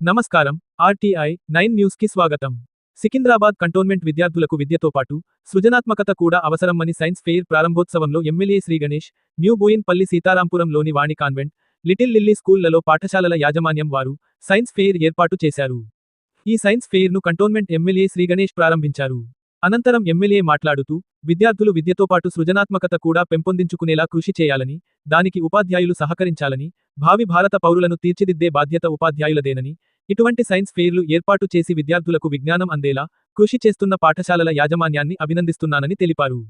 నమస్కారం. RTI nine న్యూస్కి స్వాగతం. సికింద్రాబాద్ కంటోన్మెంట్ విద్యార్థులకు విద్యతో పాటు సృజనాత్మకత కూడా అవసరమని సైన్స్ ఫెయిర్ ప్రారంభోత్సవంలో ఎమ్మెల్యే శ్రీ గణేష్ న్యూ బోయిన్పల్లి సీతారాంపురంలోని వాణి కాన్వెంట్ లిటిల్ లిల్లీ స్కూళ్ళలో పాఠశాలల యాజమాన్యం వారు సైన్స్ ఫెయిర్ ఏర్పాటు చేశారు. ఈ సైన్స్ ఫెయిర్ను కంటోన్మెంట్ ఎమ్మెల్యే శ్రీ గణేష్ ప్రారంభించారు. అనంతరం ఎమ్మెల్యే మాట్లాడుతూ విద్యార్థులు విద్యతో పాటు సృజనాత్మకత కూడా పెంపొందించుకునేలా కృషి చేయాలని దానికి ఉపాధ్యాయులు సహకరించాలని భావి భారత పౌరులను తీర్చిదిద్దే బాధ్యత ఉపాధ్యాయులదేనని ఇటువంటి సైన్స్ ఫెయిర్లు ఏర్పాటు చేసి విద్యార్థులకు విజ్ఞానం అందేలా కృషి చేస్తున్న పాఠశాలల యాజమాన్యాన్ని అభినందిస్తున్నానని తెలిపారు.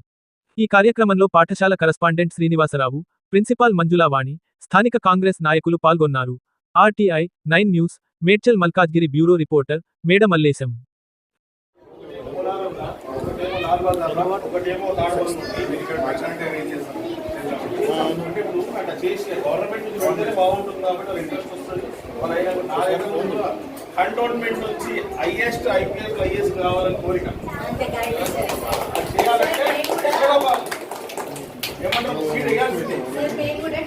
ఈ కార్యక్రమంలో పాఠశాల కరస్పాండెంట్ శ్రీనివాసరావు ప్రిన్సిపాల్ మంజులావాణి స్థానిక కాంగ్రెస్ నాయకులు పాల్గొన్నారు. RTI nine news Medchal Malkajgiri bureau reporter Meda Mallesham. ఒకటేమో అట్లా చేసి గవర్నమెంట్ నుంచి బాగుంటుంది కాబట్టి ఇంట్రెస్ట్ వస్తుంది అయినా నా కంటోన్మెంట్ నుంచి హైయెస్ట్ ఐపీఎస్ ఐఎస్ కావాలని కోరిక చేయాలంటే ఏమంటారు సీట్ వేయాల్సిందే మేము కూడా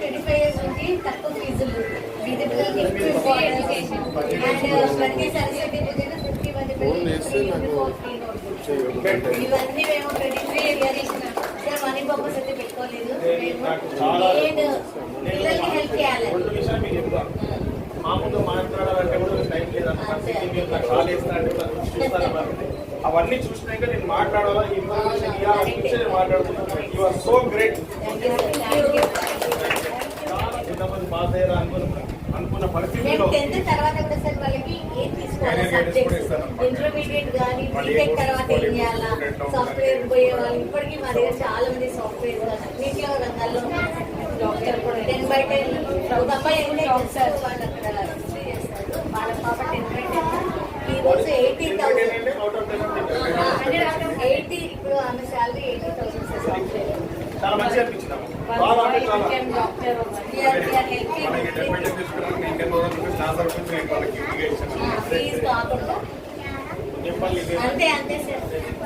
అవన్నీ చూసినాక నేను మాట్లాడాలా? ఇన్ఫర్మేషన్ ఇవ్వాలనిపించి నేను మాట్లాడుతున్నాను యు ఆర్ సో గ్రేట్ ఎంతమంది పాస్ అయ్యారా అనుకున్న అనుకున్న నేను పరిస్థితుల్లో టెన్త్ తర్వాత కూడా సార్ వాళ్ళకి ఏం తీసుకోవాలి సబ్జెక్ట్స్. ఇంటర్మీడియట్ కానీ బీటెక్ తర్వాత ఏం చేయాలా? సాఫ్ట్వేర్ ఉండాలి. పోయే వాళ్ళు ఇప్పటికీ మా దగ్గర చాలా మంది సాఫ్ట్వేర్ అన్నింటిలో రంగాల్లో డాక్టర్ కూడా టెన్ బై టెన్ ఒక అబ్బాయి ఎంఏ చేస్తారు వాళ్ళు అక్కడ history చేస్తారు. వాళ్ళ పాప టెన్ బై టెన్ ఈ రోజు eighty thousand out of eighty ఇప్పుడు ఆమె salary eighty thousand sir fees కాకుండా. అంతే అంతే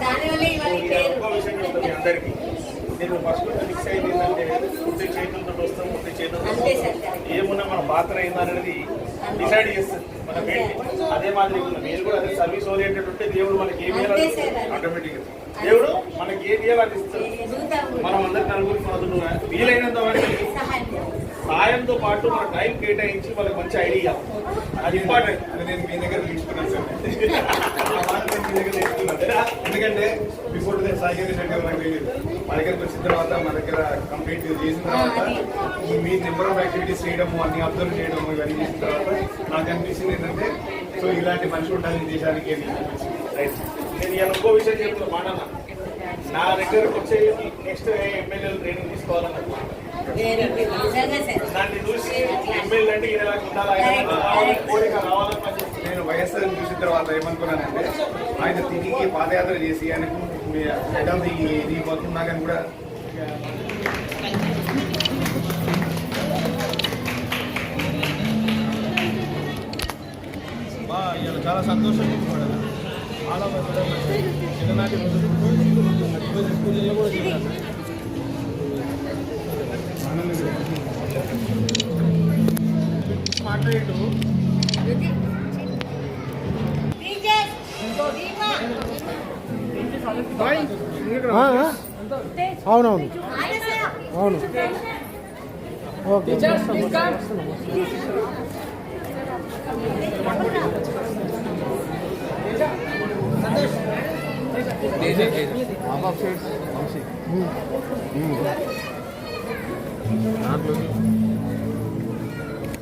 దానివల్ల ఇవాళ అందరికీ నేను ఫస్ట్ ఫిక్స్ అయింది ఏంటంటే ముట్టి చేతులతో వస్తాం ముట్టి చేతులతో. ఏమున్నా మన పాత్ర ఏందనేది డిసైడ్ చేస్తుంది. అదే మాదిరి మీరు కూడా అదే సర్వీస్ ఓరియంటెడ్ ఉంటే దేవుడు మనకి ఏం అంతే సార్, అంతే. ఆటోమేటిక్ దేవుడు మనకి ఏం చేయాలని ఇస్తాడు మనం అందరికి నలుగురికి వీలైనంత వరకు సాయంతో పాటు మన టైం కేటాయించి వాళ్ళకి మంచి ఐడియా అది ఇంపార్టెంట్ అది నేను మీ దగ్గర తీసుకున్నాను సార్ మీ దగ్గర నేర్చుకున్నాను. ఎందుకంటే బిఫోర్ సాయిగారి శంకర్ నాకు తెలియదు మా దగ్గరకు వచ్చిన తర్వాత మా దగ్గర కంప్లీట్ చేసిన తర్వాత ఈ మీ నెంబర్ ఆఫ్ యాక్టివిటీస్ చేయడము అన్ని అబ్జర్వ్ చేయడము ఇవన్నీ చేసిన తర్వాత నాకు అనిపించింది ఏంటంటే సో ఇలాంటి మనిషి ఉండాలి ఈ దేశానికి. రైట్. నేను ఇవాళ ఇంకో విషయం చెప్తున్నా మాట నా దగ్గరకు వచ్చే నెక్స్ట్ ఎమ్మెల్యేలు ట్రైనింగ్ తీసుకోవాలన్నమాట నేను వైఎస్ఆర్ చూసిన తర్వాత ఏమనుకున్నానంటే ఆయన తిరిగి పాదయాత్ర చేసి ఆయనకు మీ హెడ్ ఆఫ్ ది ఇది పోతున్నా కానీ కూడా బా ఇవాళ చాలా సంతోషంగా చాలా మంది చిన్ననాటి స్కూల్లో కూడా చేశాను అవునవును. అవును. ఓకే. దాంట్లో